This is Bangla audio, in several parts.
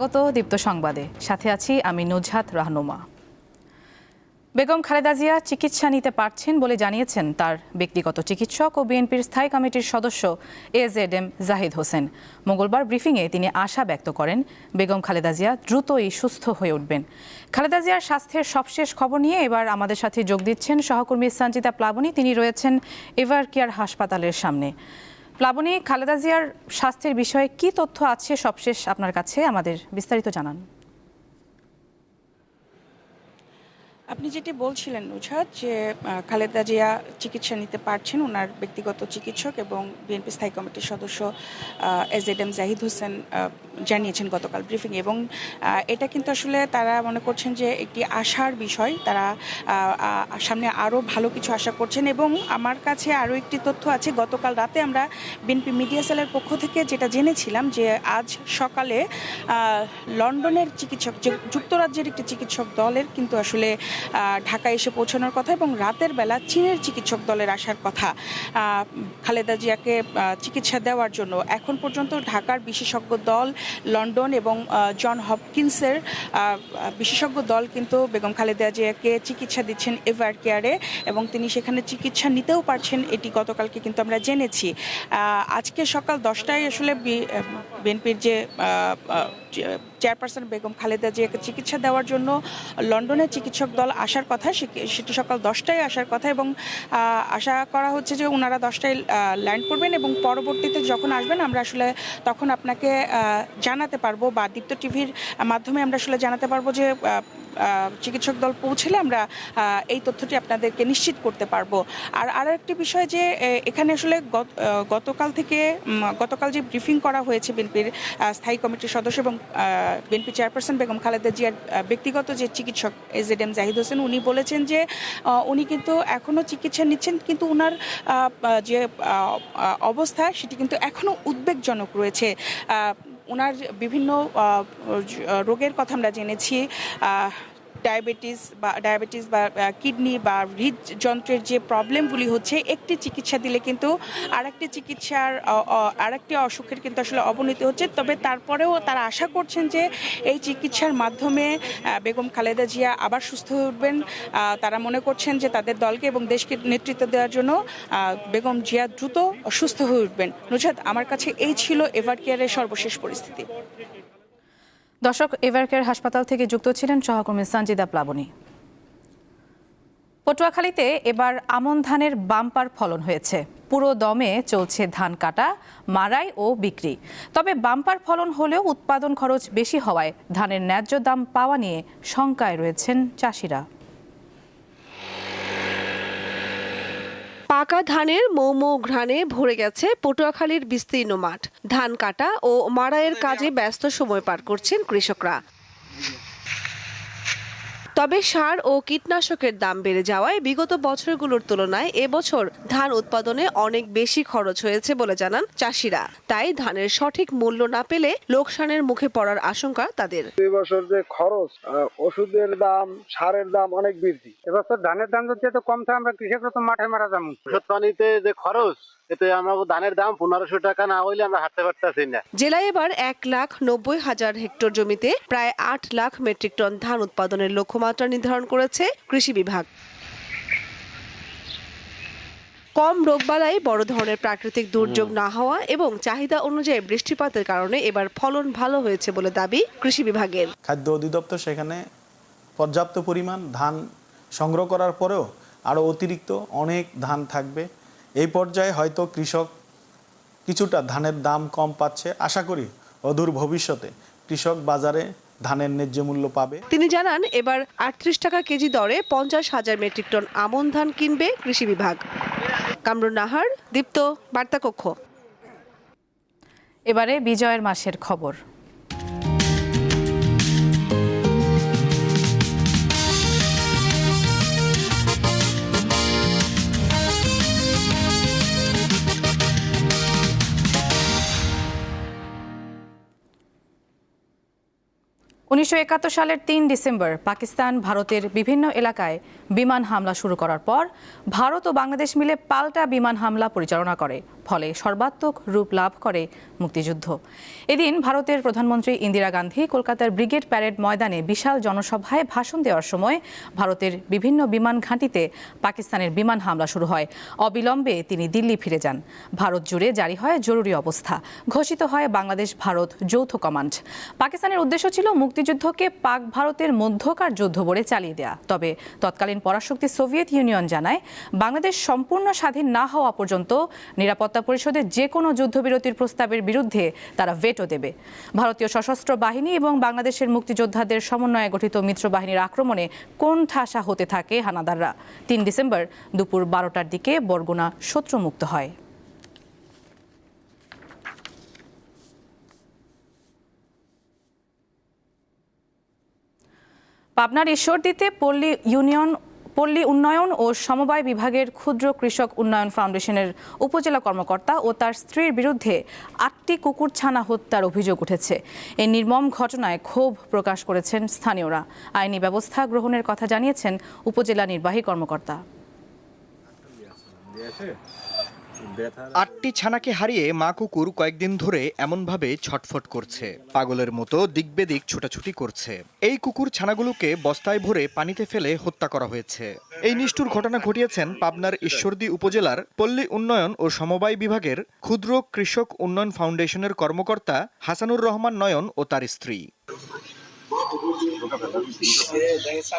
স্বাগত দীপ্ত সংবাদে। সাথে আছি আমি নুজহাত রাহনুমা। বেগম খালেদা জিয়া চিকিৎসা নিতে পারছেন বলে জানিয়েছেন তার ব্যক্তিগত চিকিৎসক ও বিএনপির স্থায়ী কমিটির সদস্য এজেড এম জাহিদ হোসেন। মঙ্গলবার ব্রিফিংয়ে তিনি আশা ব্যক্ত করেন, বেগম খালেদা জিয়া দ্রুতই সুস্থ হয়ে উঠবেন। খালেদা জিয়ার স্বাস্থ্যের সবশেষ খবর নিয়ে এবার আমাদের সাথে যোগ দিচ্ছেন সহকর্মী সঞ্চিতা প্লাবনী। তিনি রয়েছেন এভার কেয়ার হাসপাতালের সামনে। প্লাবনী খালেদা জিয়ার স্বাস্থ্যের বিষয়ে কি তথ্য আছে সবশেষ আপনার কাছে? আমাদের বিস্তারিত জানান। আপনি যেটি বলছিলেন নুজহাত যে খালেদা জিয়া চিকিৎসা নিতে পারছেন, ওনার ব্যক্তিগত চিকিৎসক এবং বিএনপি স্থায়ী কমিটির সদস্য এস এড এম জাহিদ হোসেন জানিয়েছেন গতকাল ব্রিফিং এবং এটা কিন্তু আসলে তারা মনে করছেন যে একটি আশার বিষয়। তারা সামনে আরও ভালো কিছু আশা করছেন এবং আমার কাছে আরও একটি তথ্য আছে। গতকাল রাতে আমরা বিএনপি মিডিয়া সেলের পক্ষ থেকে যেটা জেনেছিলাম যে, আজ সকালে লন্ডনের চিকিৎসক যুক্তরাজ্যের একটি চিকিৎসক দলের কিন্তু আসলে ঢাকায় এসে পৌঁছানোর কথা এবং রাতের বেলা চীনের চিকিৎসক দলের আসার কথা। খালেদা জিয়াকে চিকিৎসা দেওয়ার জন্য। এখন পর্যন্ত ঢাকার বিশেষজ্ঞ দল লন্ডন এবং জন হপকিন্সের বিশেষজ্ঞ দল কিন্তু বেগম খালেদা জিয়াকে চিকিৎসা দিচ্ছেন এভার কেয়ারে এবং তিনি সেখানে চিকিৎসা নিতেও পারছেন, এটি গতকালকে কিন্তু আমরা জেনেছি। আজকে সকাল দশটায় আসলে বিএনপির যে চেয়ারপারসন বেগম খালেদা জিয়াকে চিকিৎসা দেওয়ার জন্য লন্ডনে চিকিৎসক দল আসার কথা, সেটি সকাল দশটায় আসার কথা এবং আশা করা হচ্ছে যে ওনারা দশটায় ল্যান্ড করবেন এবং পরবর্তীতে যখন আসবেন আমরা আসলে তখন আপনাকে জানাতে পারব বা দীপ্ত টিভির মাধ্যমে আমরা আসলে জানাতে পারব যে চিকিৎসক দল পৌঁছলে আমরা এই তথ্যটি আপনাদেরকে নিশ্চিত করতে পারব। আর আর একটি বিষয় যে এখানে আসলে গত- গতকাল থেকে গতকাল যে ব্রিফিং করা হয়েছে বিএনপির স্থায়ী কমিটির সদস্য এবং বিএনপি চেয়ারপারসন বেগম খালেদা জিয়ার ব্যক্তিগত যে চিকিৎসক এজেড এম জাহিদ হোসেন, উনি বলেছেন যে উনি কিন্তু এখনও চিকিৎসা নিচ্ছেন, কিন্তু ওনার যে অবস্থা, সেটি কিন্তু এখনও উদ্বেগজনক রয়েছে। ওনার বিভিন্ন রোগের কথা আমরা জেনেছি ডায়াবেটিস বা ডায়াবেটিস বা কিডনি বা হৃদযন্ত্রের যে প্রবলেমগুলি হচ্ছে, একটি চিকিৎসা দিলে কিন্তু আরেকটি চিকিৎসার, আ- আ- আরেকটি অসুখের কিন্তু আসলে অবনতি হচ্ছে। তবে তারপরেও তারা আশা করছেন যে এই চিকিৎসার মাধ্যমে বেগম খালেদা জিয়া আবার সুস্থ হয়ে উঠবেন। তারা মনে করছেন যে তাদের দলকে এবং দেশকে নেতৃত্ব দেওয়ার জন্য বেগম জিয়া দ্রুত সুস্থ হয়ে উঠবেন। নুজাদ আমার কাছে এই ছিল এভার কেয়ারের সর্বশেষ পরিস্থিতি। দর্শক, এভারকেয়ার হাসপাতাল থেকে যুক্ত ছিলেন সহকর্মী সঞ্জিদা প্লাবনী। পটুয়াখালীতে এবার আমন ধানের বাম্পার ফলন হয়েছে। পুরো দমে চলছে ধান কাটা, মারাই ও বিক্রি। তবে বাম্পার ফলন হলেও উৎপাদন খরচ বেশি হওয়ায় ধানের ন্যায্য দাম পাওয়া নিয়ে শঙ্কায় রয়েছেন চাষিরা। পাকা ধানের মৌ মৌ ঘ্রাণে ভরে গেছে পটুয়াখালীর বিস্তীর্ণ মাঠ। ধান কাটা ও মাড়াইয়ের কাজে ব্যস্ত সময় পার করছেন কৃষকরা। তবে সার ও কীটনাশকের দাম বেড়ে যাওয়ায় বিগত বছরগুলোর তুলনায় এবছর ধান উৎপাদনে অনেক বেশি খরচ হয়েছে বলে জানান চাষিরা। তাই ধানের সঠিক মূল্য না পেলে লোকসানের মুখে পড়ার আশঙ্কা তাদের। দুই বছর যে খরচ ওষুধের দাম সারের দাম অনেক বৃদ্ধি। এবছর ধানের দাম যদি এত কম থাকে আমরা কৃষকরা তো মাঠে মারা যাব। ওষুধ পানিতে যে খরচ এতে আমরা ধানের দাম পনেরোশো টাকা না হইলে আমরা হাঁটতে পারতেছি না। জেলায় এবার এক লাখ নব্বই হাজার হেক্টর জমিতে প্রায় আট লাখ মেট্রিক টন ধান উৎপাদনের লক্ষ্যমাত্রা নির্ধারণ করেছে কৃষি বিভাগ। কম রোগবালাই বড় ধরনের প্রাকৃতিক দুর্যোগ না হওয়া এবং চাহিদা অনুযায়ী বৃষ্টিপাতের কারণে এবার ফলন ভালো হয়েছে বলে দাবি কৃষি বিভাগের। খাদ্য অধিদপ্তর সেখানে পর্যাপ্ত পরিমাণ ধান সংগ্রহ করার পরেও আরও অতিরিক্ত অনেক ধান থাকবে। এই পর্যায়ে হয়তো কৃষক কিছুটা ধানের দাম কম পাচ্ছে। আশা করি অদূর ভবিষ্যতে কৃষক বাজারে ধানের ন্যায্য মূল্য পাবে। তিনি জানান এবার আটত্রিশ টাকা কেজি দরে পঞ্চাশ হাজার মেট্রিক টন আমন ধান কিনবে কৃষি বিভাগ। কামরুন নাহার দীপ্ত বার্তা কক্ষ এবারে বিজয়ের মাসের খবর। উনিশশো একাত্তর সালের তিন ডিসেম্বর পাকিস্তান ভারতের বিভিন্ন এলাকায় বিমান হামলা শুরু করার পর ভারত ও বাংলাদেশ মিলে পাল্টা বিমান হামলা পরিচালনা করে, ফলে সর্বাত্মক রূপ লাভ করে মুক্তিযুদ্ধ। এদিন ভারতের প্রধানমন্ত্রী ইন্দিরা গান্ধী কলকাতার ব্রিগেড প্যারেড ময়দানে বিশাল জনসভায় ভাষণ দেওয়ার সময় ভারতের বিভিন্ন বিমান ঘাঁটিতে পাকিস্তানের বিমান হামলা শুরু হয়। অবিলম্বে তিনি দিল্লি ফিরে যান। ভারত জুড়ে জারি হয় জরুরি অবস্থা। ঘোষিত হয় বাংলাদেশ ভারত যৌথ কমান্ড। পাকিস্তানের উদ্দেশ্য ছিল মুক্তিযুদ্ধকে পাক ভারতের মধ্যকার যুদ্ধ বলে চালিয়ে দেয়া। তবে তৎকালীন পরাশক্তি সোভিয়েত ইউনিয়ন জানায়, বাংলাদেশ সম্পূর্ণ স্বাধীন না হওয়া পর্যন্ত নিরাপত্তা পরিষদের যে কোনো যুদ্ধবিরতির প্রস্তাবের বিরুদ্ধে তারা ভেটো দেবে। ভারতীয় সশস্ত্র বাহিনী এবং বাংলাদেশের মুক্তিযোদ্ধাদের সমন্বয়ে গঠিত মিত্র বাহিনীর আক্রমণে কোন ঠাসা হতে থাকে হানাদাররা? তিন ডিসেম্বর দুপুর বারোটার দিকে বরগুনা শত্রুমুক্ত হয়। পাবনার ঈশ্বরদীতে পল্লী ইউনিয়ন, পল্লী উন্নয়ন ও সমবায় বিভাগের ক্ষুদ্র কৃষক উন্নয়ন ফাউন্ডেশনের উপজেলা কর্মকর্তা ও তার স্ত্রীর বিরুদ্ধে আটটি কুকুরছানা হত্যার অভিযোগ উঠেছে। এই নির্মম ঘটনায় ক্ষোভ প্রকাশ করেছেন স্থানীয়রা। আইনি ব্যবস্থা গ্রহণের কথা জানিয়েছেন উপজেলা নির্বাহী কর্মকর্তা। আটটি ছানাকে হারিয়ে মা কুকুর কয়েকদিন ধরে এমনভাবে ছটফট করছে। পাগলের মতো দিকবেদিক ছোটাছুটি করছে। এই কুকুর ছানাগুলোকে বস্তায় ভরে পানিতে ফেলে হত্যা করা হয়েছে। এই নিষ্ঠুর ঘটনা ঘটিয়েছেন পাবনার ঈশ্বরদী উপজেলার পল্লী উন্নয়ন ও সমবায় বিভাগের ক্ষুদ্র কৃষক উন্নয়ন ফাউন্ডেশনের কর্মকর্তা হাসানুর রহমান নয়ন ও তার স্ত্রী।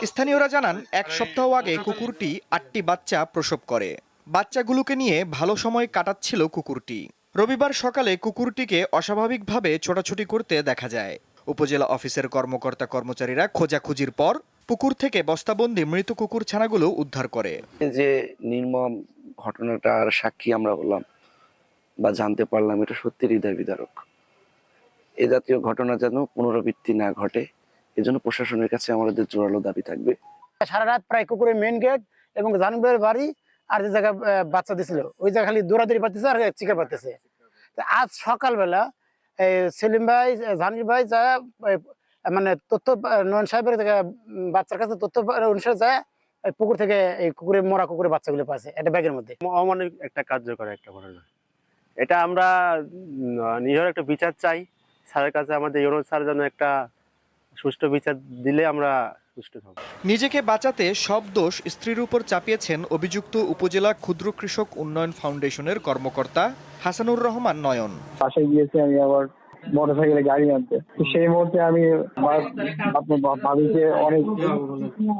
স্থানীয়রা জানান, এক সপ্তাহ আগে কুকুরটি আটটি বাচ্চা প্রসব করে। বাচ্চাগুলোকে নিয়ে ভালো সময় কাটাচ্ছিল কুকুরটি। রবিবার সকালে কুকুরটিকে অস্বাভাবিকভাবে ছোটাছুটি করতে দেখা যায়। উপজেলা অফিসের কর্মকর্তা কর্মচারীরা খোঁজাখুঁজির পর পুকুর থেকে বস্তাবন্দি মৃত কুকুর ছানাগুলো উদ্ধার করে। এই যে নির্মম ঘটনাটার সাক্ষী আমরা হলাম বা জানতে পারলাম এটা সত্যি হৃদয় বিদারক এ জাতীয় ঘটনা যেন পুনরাবৃত্তি না ঘটে এজন্য প্রশাসনের কাছে আমাদের জোরালো দাবি থাকবে। সারা রাত প্রায় কুকুরের মেন গেট এবং জানুবের বাড়ি আর যে জায়গায় বাচ্চা দিছিল, ওই জায়গা খালি দৌড়াদৌড়ি পারতেছে আর চিকা পারতেছে। তো আজ সকালবেলা সেলিম ভাই জাহাঙ্গীর ভাই যা মানে তথ্য নয়ন সাহেবের বাচ্চার কাছে তথ্য অনুসারে যায় পুকুর থেকে এই কুকুরের মরা কুকুরের বাচ্চাগুলো পাচ্ছে একটা ব্যাগের মধ্যে। অমানবিক একটা কার্যকর একটা ঘটনা। এটা আমরা নিজের একটা বিচার চাই। স্যারের কাছে আমাদের ইউনো স্যার যেন একটা সুষ্ঠু বিচার দিলে আমরা সুষ্ঠু নিজেকে বাঁচাতে সব দোষ স্ত্রীর উপর চাপিয়েছেন অভিযুক্ত উপজেলা ক্ষুদ্র কৃষক উন্নয়ন ফাউন্ডেশনের কর্মকর্তা হাসানুর রহমান নয়ন। বাসায় গিয়েছি আমি আবার মোটর সাইকেলে গাড়ি আনতে। তো সেই মুহূর্তে আমি আপনার ভা- ভাবিকে অনেক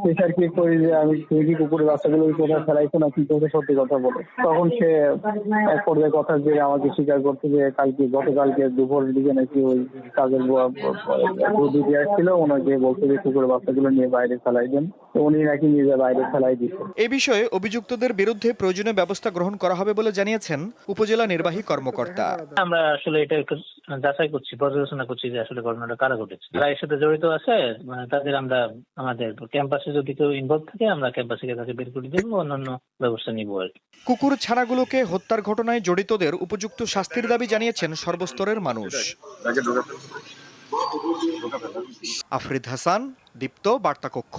প্রেশার কি করি যে আমি তুমি কি কুকুরের বাচ্চাগুলো কোথায় ফেলাইছো না কি করতে সত্যি কথা বলে। তখন সে এক পর্যায়ে কথা যে আমাকে স্বীকার করতে যে কালকে গতকালকে দুপুর দিকে নাকি ওই কাজের দিদি আসছিল ওনাকে বলছে যে কুকুরের বাচ্চাগুলো নিয়ে বাইরে ফেলাই দেন। তো উনি নাকি নিজে বাইরে ফেলাই দিচ্ছে এ বিষয়ে অভিযুক্তদের বিরুদ্ধে প্রয়োজনীয় ব্যবস্থা গ্রহণ করা হবে বলে জানিয়েছেন উপজেলা নির্বাহী কর্মকর্তা। আমরা আসলে এটা একটু যাচাই করছি পর্যালোচনা করছি যে আসলে ঘটনাটা কারা ঘটেছে। যারা এর সাথে জড়িত আছে মানে তাদের আমরা আমাদের ক্যাম্পাসে যদি কেউ ইনভলভ থাকে আমরা ক্যাম্পাসে গিয়ে তাকে বের করে দেবো অন্যান্য ব্যবস্থা নিবো আর কুকুর ছানাগুলোকে হত্যার ঘটনায় জড়িতদের উপযুক্ত শাস্তির দাবি জানিয়েছেন সর্বস্তরের মানুষ। আফরিদ হাসান দীপ্ত বার্তা কক্ষ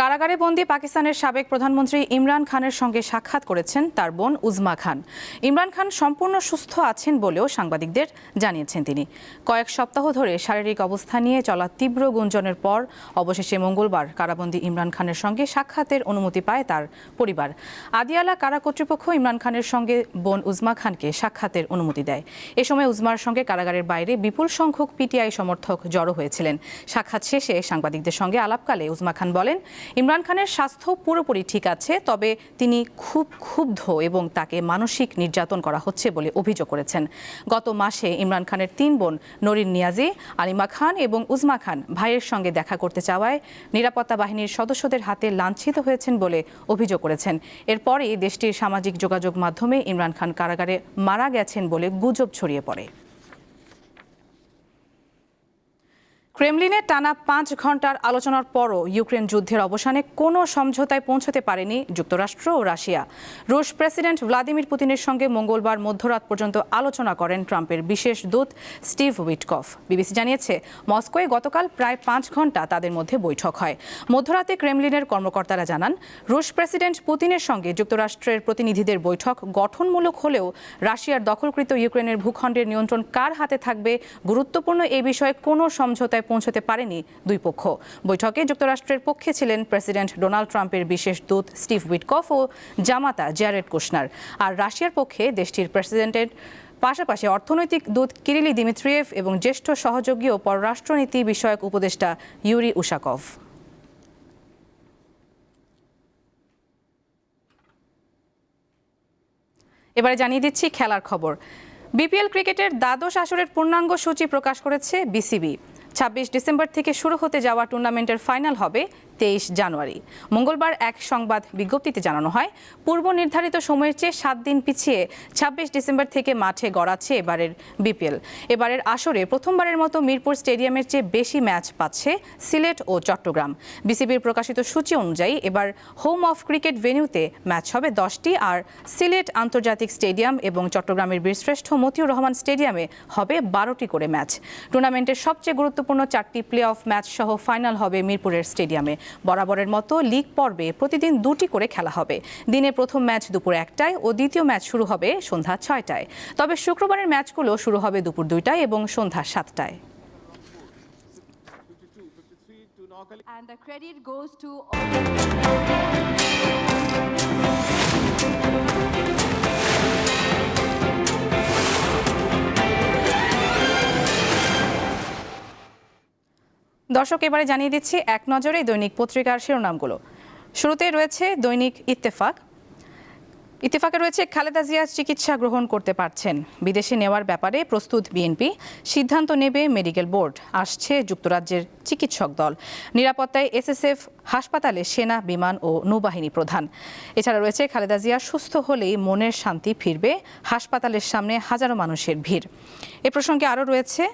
কারাগারে বন্দী পাকিস্তানের সাবেক প্রধানমন্ত্রী ইমরান খানের সঙ্গে সাক্ষাৎ করেছেন তার বোন উজমা খান। ইমরান খান সম্পূর্ণ সুস্থ আছেন বলেও সাংবাদিকদের জানিয়েছেন তিনি। কয়েক সপ্তাহ ধরে শারীরিক অবস্থা নিয়ে চলা তীব্র গুঞ্জনের পর অবশেষে মঙ্গলবার কারাবন্দী ইমরান খানের সঙ্গে সাক্ষাতের অনুমতি পায় তার পরিবার। আদিয়ালা কারা কর্তৃপক্ষ ইমরান খানের সঙ্গে বোন উজমা খানকে সাক্ষাতের অনুমতি দেয়। এ সময় উজমার সঙ্গে কারাগারের বাইরে বিপুল সংখ্যক পিটিআই সমর্থক জড়ো হয়েছিলেন। সাক্ষাৎ শেষে সাংবাদিকদের সঙ্গে আলাপকালে উজমা খান বলেন ইমরান খানের স্বাস্থ্য পুরোপুরি ঠিক আছে, তবে তিনি খুব ক্ষুব্ধ এবং তাকে মানসিক নির্যাতন করা হচ্ছে বলে অভিযোগ করেছেন। গত মাসে ইমরান খানের তিন বোন নরিন নিয়াজি, আলিমা খান এবং উজমা খান ভাইয়ের সঙ্গে দেখা করতে চাওয়ায় নিরাপত্তা বাহিনীর সদস্যদের হাতে লাঞ্ছিত হয়েছেন বলে অভিযোগ করেছেন। এরপরই দেশটির সামাজিক যোগাযোগ মাধ্যমে ইমরান খান কারাগারে মারা গেছেন বলে গুজব ছড়িয়ে পড়ে। ক্রেমলিনে টানা পাঁচ ঘণ্টার আলোচনার পরও ইউক্রেন যুদ্ধের অবসানে কোনো সমঝোতায় পৌঁছতে পারেনি যুক্তরাষ্ট্র ও রাশিয়া। রুশ প্রেসিডেন্ট ভ্লাদিমির পুতিনের সঙ্গে মঙ্গলবার মধ্যরাত পর্যন্ত আলোচনা করেন ট্রাম্পের বিশেষ দূত স্টিভ উইটকফ। বিবিসি জানিয়েছে, মস্কোয় গতকাল প্রায় পাঁচ ঘণ্টা তাদের মধ্যে বৈঠক হয়। মধ্যরাতে ক্রেমলিনের কর্মকর্তারা জানান, রুশ প্রেসিডেন্ট পুতিনের সঙ্গে যুক্তরাষ্ট্রের প্রতিনিধিদের বৈঠক গঠনমূলক হলেও রাশিয়ার দখলকৃত ইউক্রেনের ভূখণ্ডের নিয়ন্ত্রণ কার হাতে থাকবে গুরুত্বপূর্ণ এই বিষয়ে কোনো সমঝোতায় পৌঁছতে পারেনি দুই পক্ষ। বৈঠকে যুক্তরাষ্ট্রের পক্ষে ছিলেন প্রেসিডেন্ট ডোনাল্ড ট্রাম্পের বিশেষ দূত স্টিভ উইটকফ ও জামাতা জ্যারেড কুশনার। আর রাশিয়ার পক্ষে দেশটির প্রেসিডেন্টের পাশাপাশি অর্থনৈতিক দূত কিরিলি দিমিত্রিয়েভ এবং জ্যেষ্ঠ সহযোগী ও পররাষ্ট্রনীতি বিষয়ক উপদেষ্টা ইউরি উশাকভ এবারে জানিয়ে দিচ্ছি খেলার খবর। বিপিএল ক্রিকেটের দ্বাদশ আসরের পূর্ণাঙ্গ সূচি প্রকাশ করেছে বিসিবি। ছাব্বিশ ডিসেম্বর থেকে শুরু হতে যাওয়া টুর্নামেন্টের ফাইনাল হবে তেইশ জানুয়ারি। মঙ্গলবার এক সংবাদ বিজ্ঞপ্তিতে জানানো হয়, পূর্ব নির্ধারিত সময়ের চেয়ে সাত দিন পিছিয়ে ছাব্বিশ ডিসেম্বর থেকে মাঠে গড়াচ্ছে এবারের বিপিএল। এবারের আসরে প্রথমবারের মতো মিরপুর স্টেডিয়ামের চেয়ে বেশি ম্যাচ পাচ্ছে সিলেট ও চট্টগ্রাম। বিসিবির প্রকাশিত সূচি অনুযায়ী এবার হোম অফ ক্রিকেট ভেন্যুতে ম্যাচ হবে দশটি আর সিলেট আন্তর্জাতিক স্টেডিয়াম এবং চট্টগ্রামের বীরশ্রেষ্ঠ মতিউর রহমান স্টেডিয়ামে হবে বারোটি করে ম্যাচ। টুর্নামেন্টের সবচেয়ে গুরুত্বপূর্ণ চারটি প্লে অফ ম্যাচ সহ ফাইনাল হবে মিরপুরের স্টেডিয়ামে। বরাবরের মতো লিগ পর্বে প্রতিদিন দুটি করে খেলা হবে। দিনে প্রথম ম্যাচ দুপুর একটায় ও দ্বিতীয় ম্যাচ শুরু হবে সন্ধ্যা ছয়টায়। তবে শুক্রবারের ম্যাচগুলো শুরু হবে দুপুর দুইটায় এবং সন্ধ্যা সাতটায়। And the credit goes to দর্শক, এবারে জানিয়ে দিচ্ছি এক নজরে দৈনিক পত্রিকার শিরোনামগুলো। শুরুতে রয়েছে দৈনিক ইত্তেফাক। ইত্তেফাকে রয়েছে খালেদা জিয়া চিকিৎসা গ্রহণ করতে পারছেন। বিদেশে নেওয়ার ব্যাপারে প্রস্তুত বিএনপি, সিদ্ধান্ত নেবে মেডিকেল বোর্ড, আসছে যুক্তরাজ্যের চিকিৎসক দল। নিরাপত্তায় এসএসএফ, হাসপাতালে সেনা, বিমান ও নৌবাহিনী প্রধান। এছাড়া রয়েছে খালেদা জিয়া সুস্থ হলেই মনের শান্তি ফিরবে, হাসপাতালের সামনে হাজারো মানুষের ভিড়। এ প্রসঙ্গে আরও রয়েছে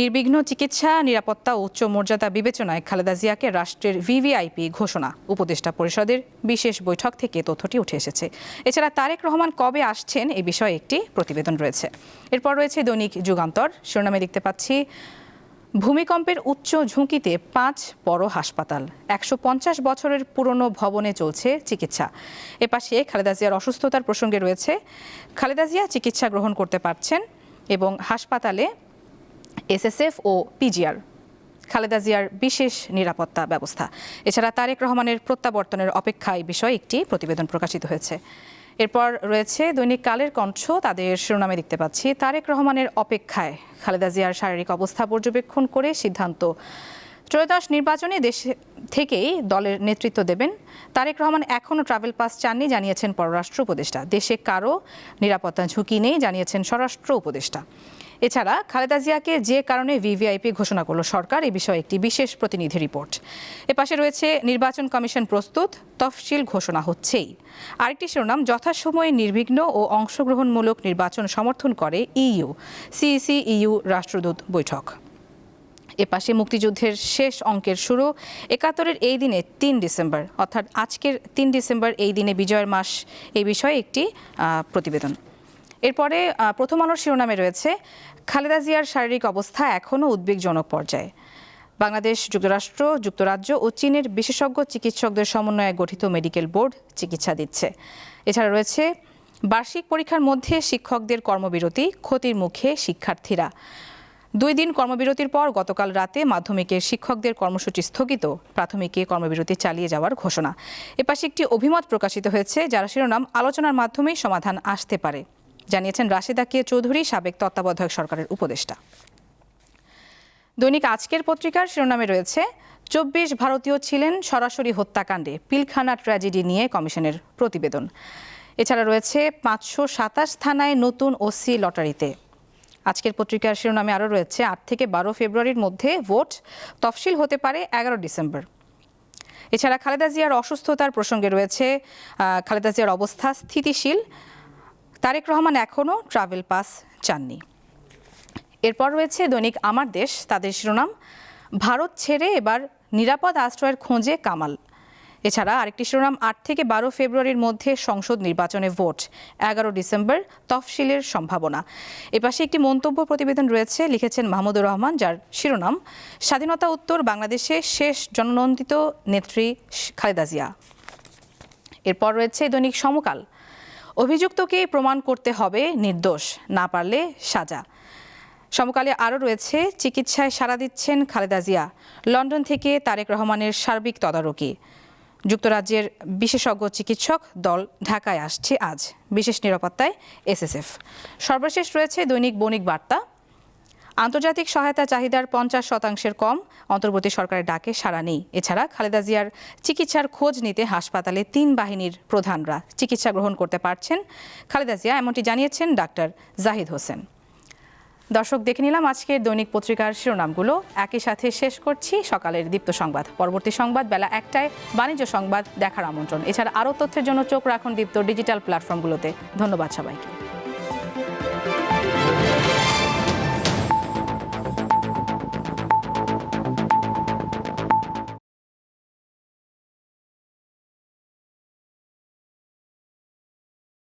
নির্বিঘ্ন চিকিৎসা, নিরাপত্তা, উচ্চ মর্যাদা বিবেচনায় খালেদা জিয়াকে রাষ্ট্রের ভিভিআইপি ঘোষণা। উপদেষ্টা পরিষদের বিশেষ বৈঠক থেকে তথ্যটি উঠে এসেছে। এছাড়া তারেক রহমান কবে আসছেন এ বিষয়ে একটি প্রতিবেদন রয়েছে। এরপর রয়েছে দৈনিক যুগান্তর। শিরোনামে দেখতে পাচ্ছি, ভূমিকম্পের উচ্চ ঝুঁকিতে পাঁচ বড় হাসপাতাল। একশো পঞ্চাশ বছরের পুরনো ভবনে চলছে চিকিৎসা। এপাশে খালেদা জিয়ার অসুস্থতার প্রসঙ্গে রয়েছে, খালেদা জিয়া চিকিৎসা গ্রহণ করতে পারছেন এবং হাসপাতালে এসএসএফ ও পিজিআর খালেদা জিয়ার বিশেষ নিরাপত্তা ব্যবস্থা। এছাড়া তারেক রহমানের প্রত্যাবর্তনের অপেক্ষায় বিষয়ে একটি প্রতিবেদন প্রকাশিত হয়েছে। এরপর রয়েছে দৈনিক কালের কণ্ঠ। তাদের শিরোনামে দেখতে পাচ্ছি, তারেক রহমানের অপেক্ষায় খালেদা জিয়ার শারীরিক অবস্থা পর্যবেক্ষণ করে সিদ্ধান্ত ত্রয়োদশ নির্বাচনে দেশ থেকেই দলের নেতৃত্ব দেবেন। তারেক রহমান এখনও ট্রাভেল পাস চাননি, জানিয়েছেন পররাষ্ট্র উপদেষ্টা। দেশে কারও নিরাপত্তা ঝুঁকি নেই, জানিয়েছেন স্বরাষ্ট্র উপদেষ্টা। এছাড়া খালেদা জিয়াকে যে কারণে ভিভিআইপি ঘোষণা করল সরকার, এ বিষয়ে একটি বিশেষ প্রতিনিধি রিপোর্ট। এপাশে রয়েছে নির্বাচন কমিশন প্রস্তুত, তফসিল ঘোষণা হচ্ছেই। আরেকটি শিরোনাম, যথাসময়ে নির্বিঘ্ন ও অংশগ্রহণমূলক নির্বাচন সমর্থন করে ইইউ, সিইসি ইইউ রাষ্ট্রদূত বৈঠক। এপাশে মুক্তিযুদ্ধের শেষ অঙ্কের শুরু। একাত্তরের এই দিনে তিন ডিসেম্বর, অর্থাৎ আজকের তিন ডিসেম্বর এই দিনে বিজয়ের মাস এই বিষয়ে একটি প্রতিবেদন। এরপরে প্রথম আলোর শিরোনামে রয়েছে, খালেদা জিয়ার শারীরিক অবস্থা এখনও উদ্বেগজনক পর্যায়ে। বাংলাদেশ যুক্তরাষ্ট্র, যুক্তরাজ্য ও চীনের বিশেষজ্ঞ চিকিৎসকদের সমন্বয়ে গঠিত মেডিকেল বোর্ড চিকিৎসা দিচ্ছে। এছাড়া রয়েছে, বার্ষিক পরীক্ষার মধ্যে শিক্ষকদের কর্মবিরতি, ক্ষতির মুখে শিক্ষার্থীরা। দুই দিন কর্মবিরতির পর গতকাল রাতে মাধ্যমিকের শিক্ষকদের কর্মসূচি স্থগিত। প্রাথমিকে কর্মবিরতি চালিয়ে যাওয়ার ঘোষণা। এপাশে একটি অভিমত প্রকাশিত হয়েছে, যার শিরোনাম আলোচনার মাধ্যমেই সমাধান আসতে পারে। জানিয়েছেন রাশেদা কে চৌধুরী, সাবেক তত্ত্বাবধায়ক সরকারের উপদেষ্টা। দৈনিক আজকের পত্রিকার শিরোনামে রয়েছে, চব্বিশ ভারতীয় ছিলেন সরাসরি হত্যাকাণ্ডে, পিলখানা ট্র্যাজেডি নিয়ে কমিশনের প্রতিবেদন। এছাড়া রয়েছে পাঁচশো সাতাশ থানায় নতুন ওসি লটারিতে। আজকের পত্রিকার শিরোনামে আরও রয়েছে, আট থেকে বারো ফেব্রুয়ারির মধ্যে ভোট তফসিল হতে পারে এগারো ডিসেম্বর। এছাড়া খালেদা জিয়ার অসুস্থতার প্রসঙ্গে রয়েছে খালেদা জিয়ার অবস্থা স্থিতিশীল। তারেক রহমান এখনও ট্রাভেল পাস চাননি। এরপর রয়েছে দৈনিক আমার দেশ, তাদের শিরোনাম, ভারত ছেড়ে এবার নিরাপদ আশ্রয়ের খোঁজে কামাল। এছাড়া আরেকটি শিরোনাম, আট থেকে বারো ফেব্রুয়ারির মধ্যে সংসদ নির্বাচনে ভোট। এগারো ডিসেম্বর তফসিলের সম্ভাবনা। এপাশে একটি মন্তব্য প্রতিবেদন রয়েছে, লিখেছেন মাহমুদুর রহমান, যার শিরোনাম, স্বাধীনতা উত্তর বাংলাদেশে শেষ জননন্দিত নেত্রী খালেদা জিয়া। এরপর রয়েছে দৈনিক সমকাল। অভিযুক্তকে প্রমাণ করতে হবে নির্দোষ, না পারলে সাজা। সমকালে আরও রয়েছে, চিকিৎসায় সাড়া দিচ্ছেন খালেদা জিয়া। লন্ডন থেকে তারেক রহমানের সার্বিক তদারকি। যুক্তরাজ্যের বিশেষজ্ঞ চিকিৎসক দল ঢাকায় আসছে আজ, বিশেষ নিরাপত্তায় এসএসএফ। সর্বশেষ রয়েছে দৈনিক বণিক বার্তা। আন্তর্জাতিক সহায়তা চাহিদার পঞ্চাশ শতাংশের কম, অন্তর্বর্তী সরকারের ডাকে সাড়া নেই। এছাড়া খালেদা জিয়ার চিকিৎসার খোঁজ নিতে হাসপাতালে তিন বাহিনীর প্রধানরা চিকিৎসা গ্রহণ করতে পারছেন। খালেদা জিয়া এমনটি জানিয়েছেন ডাক্তার জাহিদ হোসেন। দর্শক দেখে নিলাম আজকের দৈনিক পত্রিকার শিরোনামগুলো। একই সাথে শেষ করছি সকালের দীপ্ত সংবাদ। পরবর্তী সংবাদ বেলা একটায় বাণিজ্য সংবাদ দেখার আমন্ত্রণ। এছাড়া আরও তথ্যের জন্য চোখ রাখুন দীপ্ত ডিজিটাল প্ল্যাটফর্মগুলোতে। ধন্যবাদ সবাইকে।